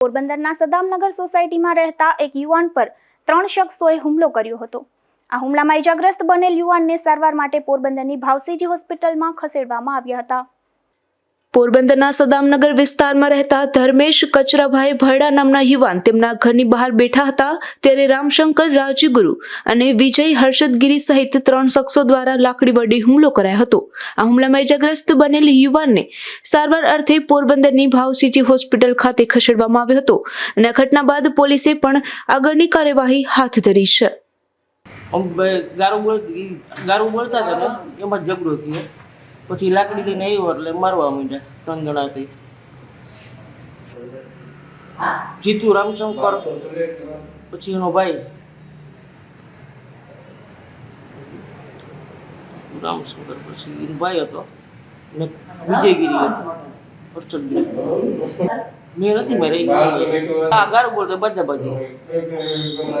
પોરબંદરના સદામનગર સોસાયટીમાં રહેતા એક યુવાન પર ત્રણ શખ્સોએ હુમલો કર્યો હતો. આ હુમલામાં ઇજાગ્રસ્ત બનેલ યુવાનને સારવાર માટે પોરબંદરની ભાવસીજી હોસ્પિટલમાં ખસેડવામાં આવ્યા હતા. પોરબંદરના સદામનગર વિસ્તારમાં રહેતા ધર્મેશ કચરાભાઈ ભરડા નામના યુવાન તેમના ઘરની બહાર બેઠા હતા ત્યારે રામશંકર રાજગુરુ અને વિજય હર્ષદગીરી સહિત ત્રણ શખ્સો દ્વારા લાકડી વડે હુમલો કરાયો હતો. આ હુમલામાં ઇજાગ્રસ્ત બનેલ યુવાનને સારવાર અર્થે પોરબંદરની ભાવસીજી હોસ્પિટલ ખાતે ખસેડવામાં આવ્યો હતો અને ઘટના બાદ પોલીસે પણ આગળની કાર્યવાહી હાથ ધરી છે. ગારું બોલતા હતા એમાં ઝઘડો થયો. પછી લાકડી લઈને આવ્યો એટલે મારવા માંડ્યા ત્રણ જણાથી. જીતુ રામશંકર, પછી એનો ભાઈ. રામશંકર, પછી એનો ભાઈ હતો. ને વિજયગીરી હતો. મેં નથી મારી આ ગારું બોલતા બધા બધી